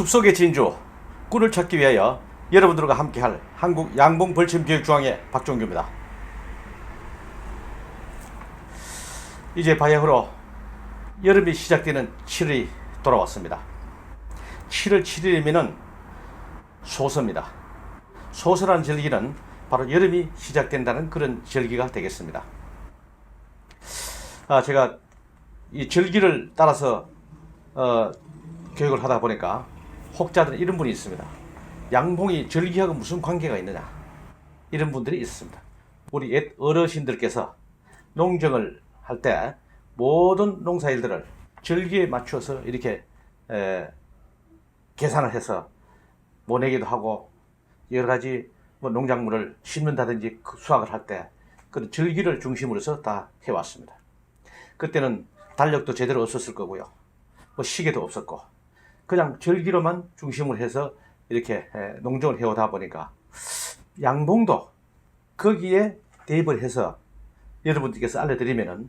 숲속의 진주 꿀을 찾기 위하여 여러분들과 함께할 한국 양봉 벌침 교육 중앙의 박종규입니다. 이제 바야흐로 여름이 시작되는 7월이 돌아왔습니다. 7월 7일이면은 소서입니다. 소서란 절기는 바로 여름이 시작된다는 그런 절기가 되겠습니다. 아, 제가 이 절기를 따라서 어, 교육을 하다 보니까 혹자들은 이런 분이 있습니다. 양봉이 절기하고 무슨 관계가 있느냐 이런 분들이 있습니다. 우리 옛 어르신들께서 농정을 할 때 모든 농사일들을 절기에 맞춰서 이렇게 에, 계산을 해서 모내기도 하고 여러 가지 뭐 농작물을 심는다든지 그 수확을 할 때 그런 절기를 중심으로서 다 해왔습니다. 그때는 달력도 제대로 없었을 거고요. 뭐 시계도 없었고 그냥 절기로만 중심을 해서 이렇게 에, 농정을 해오다 보니까 양봉도 거기에 대입을 해서 여러분들께서 알려드리면은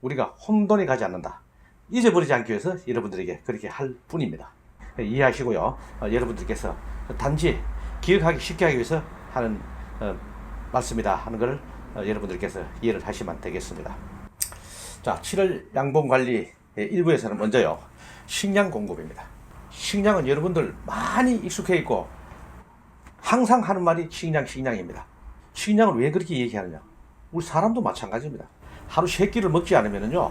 우리가 혼돈이 가지 않는다. 잊어버리지 않기 위해서 여러분들에게 그렇게 할 뿐입니다. 이해하시고요. 어, 여러분들께서 단지 기억하기 쉽게 하기 위해서 하는 어, 말씀이다 하는 것을 어, 여러분들께서 이해를 하시면 되겠습니다. 자, 7월 양봉 관리 1부에서는 먼저요. 식량 공급입니다. 식량은 여러분들 많이 익숙해 있고 항상 하는 말이 식량, 식량입니다. 식량을 왜 그렇게 얘기하느냐? 우리 사람도 마찬가지입니다. 하루 세 끼를 먹지 않으면요.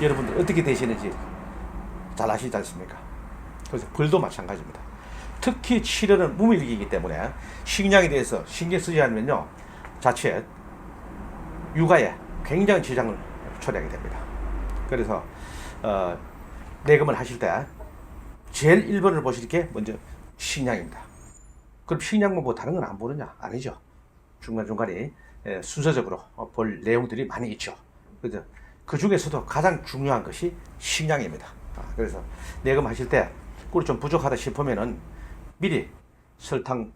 여러분들 어떻게 되시는지 잘 아시지 않습니까? 그래서 벌도 마찬가지입니다. 특히 7월은 무밀기이기 때문에 식량에 대해서 신경 쓰지 않으면요. 자칫 육아에 굉장히 지장을 초래하게 됩니다. 그래서 어, 내금을 하실 때 제일 1번을 보실 게 먼저 식량입니다. 그럼 식량만 보고 다른 건 안 보느냐? 아니죠. 중간중간에 에, 순서적으로 어, 볼 내용들이 많이 있죠. 그래서 그 중에서도 가장 중요한 것이 식량입니다. 아, 그래서 내금하실 때 꿀이 좀 부족하다 싶으면은 미리 설탕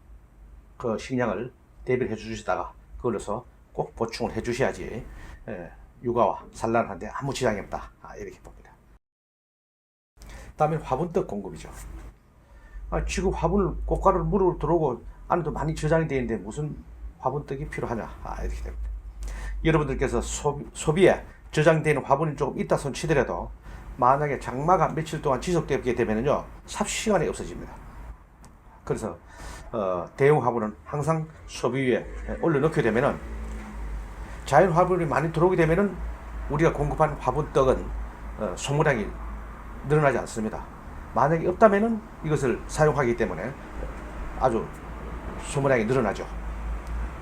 그 식량을 대비를 해 주시다가 그걸로서 꼭 보충을 해 주셔야지 에, 육아와 산란하는데 아무 지장이 없다. 아, 이렇게 봅니다. 다음에 화분떡 공급이죠. 아, 지금 화분을 꽃가루 물을 들어오고 안에도 많이 저장이 되어 있는데 무슨 화분떡이 필요하냐? 아, 이렇게 됩니다. 여러분들께서 소비, 소비에 저장되는 화분이 조금 있다 손 치더라도 만약에 장마가 며칠 동안 지속되게 되면요 삽시간이 없어집니다. 그래서 어, 대형 화분은 항상 소비 위에 올려놓게 되면은 자연 화분이 많이 들어오게 되면은 우리가 공급하는 화분떡은 어, 소모량이 늘어나지 않습니다. 만약에 없다면은 이것을 사용하기 때문에 아주 소모량이 늘어나죠.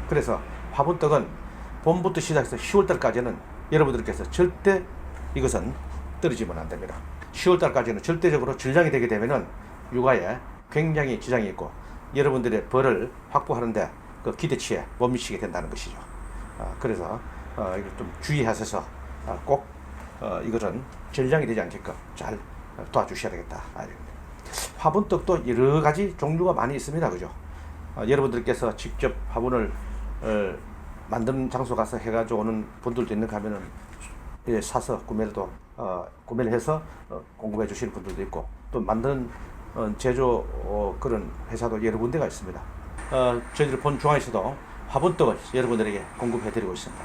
그래서 화분떡은 봄부터 시작해서 10월달까지는 여러분들께서 절대 이것은 떨어지면 안 됩니다. 10월달까지는 절대적으로 질량이 되게 되면은 육아에 굉장히 지장이 있고 여러분들의 벌을 확보하는데 그 기대치에 못 미치게 된다는 것이죠. 어, 그래서 어, 이걸 좀 주의하셔서 어, 꼭 어, 이것은 질량이 되지 않게끔 잘 도와주셔야 되겠다. 아. 화분떡도 여러 가지 종류가 많이 있습니다. 그죠? 어, 여러분들께서 직접 화분을 어, 만드는 장소 가서 해가지고 오는 분들도 있는가 하면은 예, 사서 구매를 또 어, 구매를 해서 어, 공급해 주시는 분들도 있고 또 만드는 어, 제조 어, 그런 회사도 여러 군데가 있습니다. 어, 저희들 본 중앙에서도 화분떡을 여러분들에게 공급해 드리고 있습니다.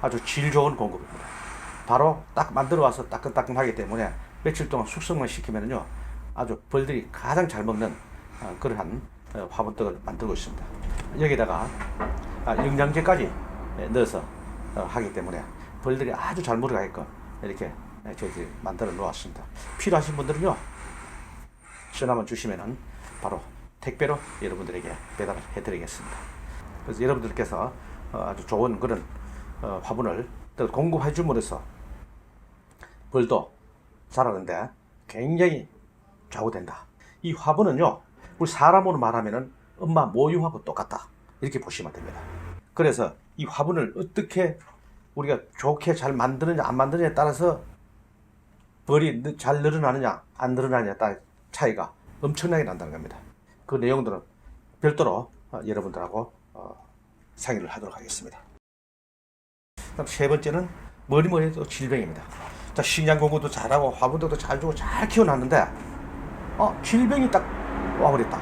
아주 질 좋은 공급입니다. 바로 딱 만들어 와서 따끈따끈하기 때문에 며칠 동안 숙성만 시키면요 아주 벌들이 가장 잘 먹는 어, 그러한 어, 화분떡을 만들고 있습니다. 여기다가 아, 영양제까지 예, 넣어서 어, 하기 때문에 벌들이 아주 잘 먹어가게끔 이렇게 예, 저희들이 만들어 놓았습니다. 필요하신 분들은요 전화만 주시면은 바로 택배로 여러분들에게 배달을 해드리겠습니다. 그래서 여러분들께서 어, 아주 좋은 그런 어, 화분을 또 공급해 줌으로써 벌도 자라는데 굉장히 좌우된다. 이 화분은요, 우리 사람으로 말하면은 엄마 모유하고 똑같다. 이렇게 보시면 됩니다. 그래서 이 화분을 어떻게 우리가 좋게 잘 만드느냐, 안 만드느냐에 따라서 벌이 느- 잘 늘어나느냐, 안 늘어나느냐에 따라 차이가 엄청나게 난다는 겁니다. 그 내용들은 별도로 어, 여러분들하고 어, 상의를 하도록 하겠습니다. 그다음 세 번째는 머리머리도 질병입니다. 자, 식량 공급도 잘하고 화분도 잘 주고 잘 키워놨는데 어, 질병이 딱 와버렸다.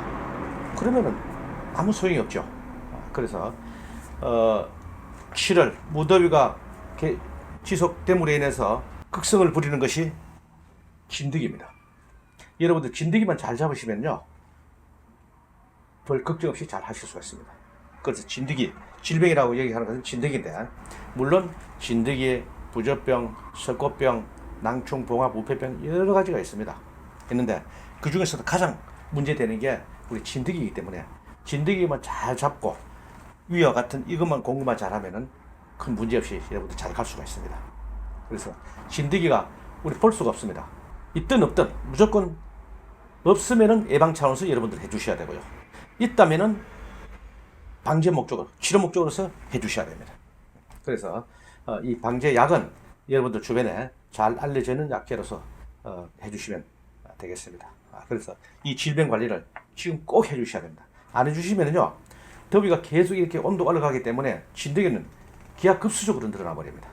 그러면은 아무 소용이 없죠. 어, 그래서 어, 7월 무더위가 게- 지속됨으로 인해서 극성을 부리는 것이 진드기입니다. 여러분들 진드기만 잘 잡으시면요. 별 걱정 없이 잘 하실 수가 있습니다. 그래서 진드기, 질병이라고 얘기하는 것은 진드기인데, 물론 진드기에 부젖병, 석고병, 낭충, 봉합, 우폐병 여러 가지가 있습니다. 있는데 그 중에서도 가장 문제되는 게 우리 진드기이기 때문에 진드기만 잘 잡고 위와 같은 이것만 공부만 잘하면은 큰 문제 없이 여러분들 잘 갈 수가 있습니다. 그래서 진드기가 우리 볼 수가 없습니다. 있든 없든 무조건 없으면은 예방 차원에서 여러분들 해주셔야 되고요. 있다면은 방제 목적으로 치료 목적으로서 해주셔야 됩니다. 그래서 어, 이 방제 약은 여러분들 주변에 잘 알려져 있는 약재로서 어, 해주시면 되겠습니다. 아, 그래서 이 질병 관리를 지금 꼭 해주셔야 됩니다. 안 해주시면요 더위가 계속 이렇게 온도가 올라가기 때문에 진드기는 기하급수적으로 늘어나 버립니다.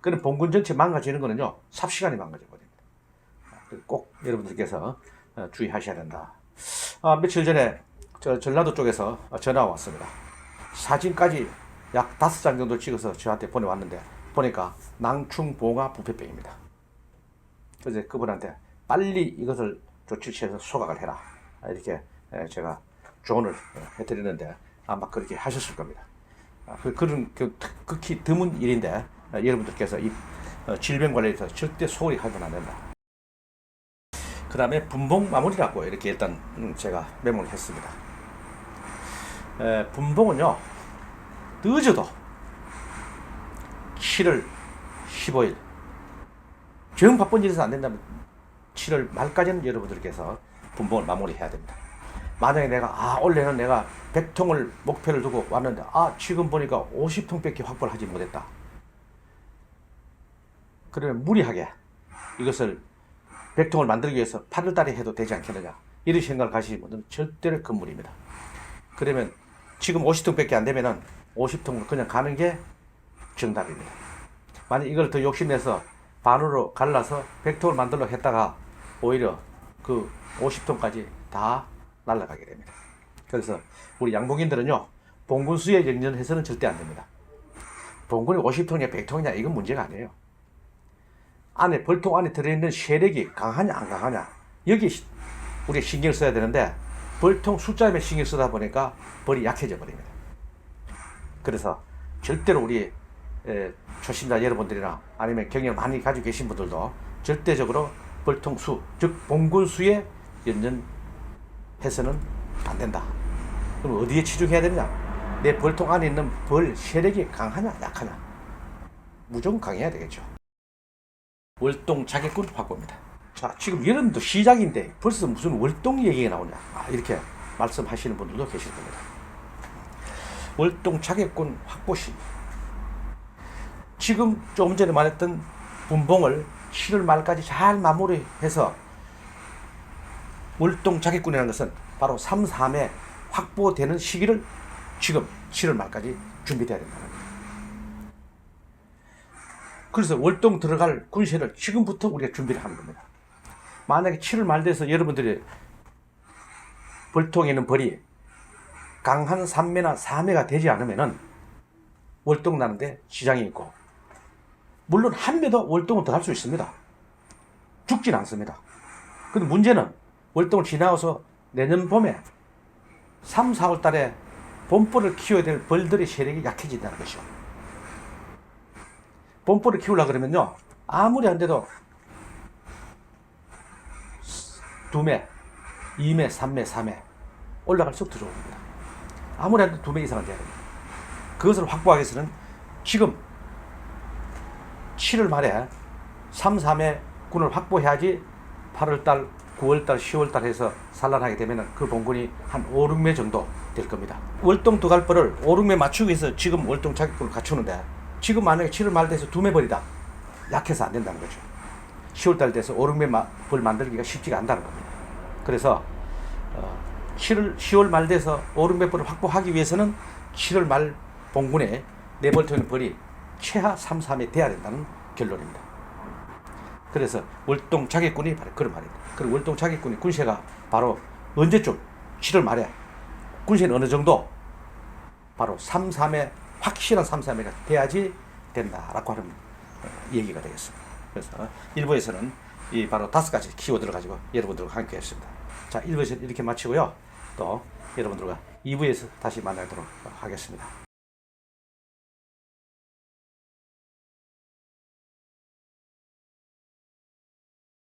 그는 봉군 전체 망가지는 거는요 삽시간에 망가져 버립니다. 아, 꼭 여러분들께서 어, 주의하셔야 된다. 아, 며칠 전에 저 전라도 쪽에서 전화가 왔습니다. 사진까지 약 다섯 장 정도 찍어서 저한테 보내왔는데 보니까 낭충 봉화 부패병입니다. 그래서 그분한테 빨리 이것을 조치를 취해서 소각을 해라 이렇게 에, 제가 조언을 어, 해드리는데 아마 그렇게 하셨을 겁니다. 아, 그, 그런 그 특- 극히 드문 일인데 어, 여러분들께서 이 어, 질병 관리에서 절대 소홀히 하면 안 된다. 그 다음에 분봉 마무리라고 이렇게 일단 음, 제가 메모를 했습니다. 에, 분봉은요 늦어도 7월 15일 정 바쁜 일에서 안 된다면 7월 말까지는 여러분들께서 분봉을 마무리해야 됩니다. 만약에 내가 아 올해는 내가 100통을 목표를 두고 왔는데 아 지금 보니까 50통밖에 확보를 하지 못했다. 그러면 무리하게 이것을 100통을 만들기 위해서 8월 달에 해도 되지 않겠느냐 이런 생각을 가시는 분들은 절대로 금물입니다. 그러면 지금 50통밖에 안 되면은 50통으로 그냥 가는 게 정답입니다. 만약 이걸 더 욕심내서 반으로 갈라서 100통을 만들려 했다가 오히려 그 50통까지 다 날아가게 됩니다. 그래서 우리 양봉인들은요, 봉군수에 연연해서는 절대 안 됩니다. 봉군이 50통이냐 100통이냐 이건 문제가 아니에요. 안에 벌통 안에 들어있는 세력이 강하냐 안 강하냐 여기 시- 우리가 신경 써야 되는데 벌통 숫자에 신경 쓰다 보니까 벌이 약해져 버립니다. 그래서 절대로 우리 에, 초심자 여러분들이나 아니면 경력 많이 가지고 계신 분들도 절대적으로 벌통수 즉 봉군수에 연연해서는 안 된다. 그럼 어디에 치중해야 되느냐? 내 벌통 안에 있는 벌 세력이 강하냐 약하냐? 무조건 강해야 되겠죠. 월동 자객군 확보입니다. 자, 지금 여름도 시작인데 벌써 무슨 월동 얘기가 나오냐? 아, 이렇게 말씀하시는 분들도 계실 겁니다. 월동 자객군 확보 시 지금 조금 전에 말했던 분봉을 7월 말까지 잘 마무리해서 월동 자객군이라는 것은 바로 3, 3에 확보되는 시기를 지금 7월 말까지 준비돼야 된다는 겁니다. 그래서 월동 들어갈 군세를 지금부터 우리가 준비를 하는 겁니다. 만약에 7월 말 돼서 여러분들이 벌통에 있는 벌이 강한 3매나 4매가 되지 않으면은 월동 나는데 지장이 있고 물론 한 매도 월동은 더할 수 있습니다. 죽진 않습니다. 근데 문제는 월동을 지나서 내년 봄에 3, 4월 달에 봄벌을 키워야 될 벌들의 세력이 약해진다는 것이죠. 봄벌을 키우려 그러면요. 아무리 안 돼도 두 매, 2매, 3매, 4매 올라갈수록 더 좋습니다. 아무리 안 돼도 두매 이상은 돼야 됩니다. 그것을 확보하기 위해서는 지금 7월 말에 3, 4매 군을 확보해야지 8월 달, 9월 달, 10월 달 해서 산란하게 되면 그 봉군이 한 5, 6매 정도 될 겁니다. 월동 두 갈벌을 5, 6매 맞추기 위해서 지금 월동 자격군을 갖추는데 지금 만약에 7월 말 돼서 두 매 벌이다. 약해서 안 된다는 거죠. 10월 달 돼서 5, 6매 마- 벌 만들기가 쉽지가 않다는 겁니다. 그래서 어, 7월, 10월 말 돼서 5, 6매 벌을 확보하기 위해서는 7월 말 봉군에 네벌토는 벌이 최하 3, 3에 돼야 된다는 결론입니다. 그래서 월동 자객군이 바로 그런 말입니다. 그리고 월동 자객군이 군세가 바로 언제쯤 7월 말에 군세는 어느 정도 바로 3, 3회 확실한 3, 3회가 돼야지 된다라고 하는 어, 얘기가 되겠습니다. 그래서 일부에서는 이 바로 다섯 가지 키워드를 가지고 여러분들과 함께 했습니다. 자, 1부에서 이렇게 마치고요. 또 여러분들과 2부에서 다시 만나도록 하겠습니다.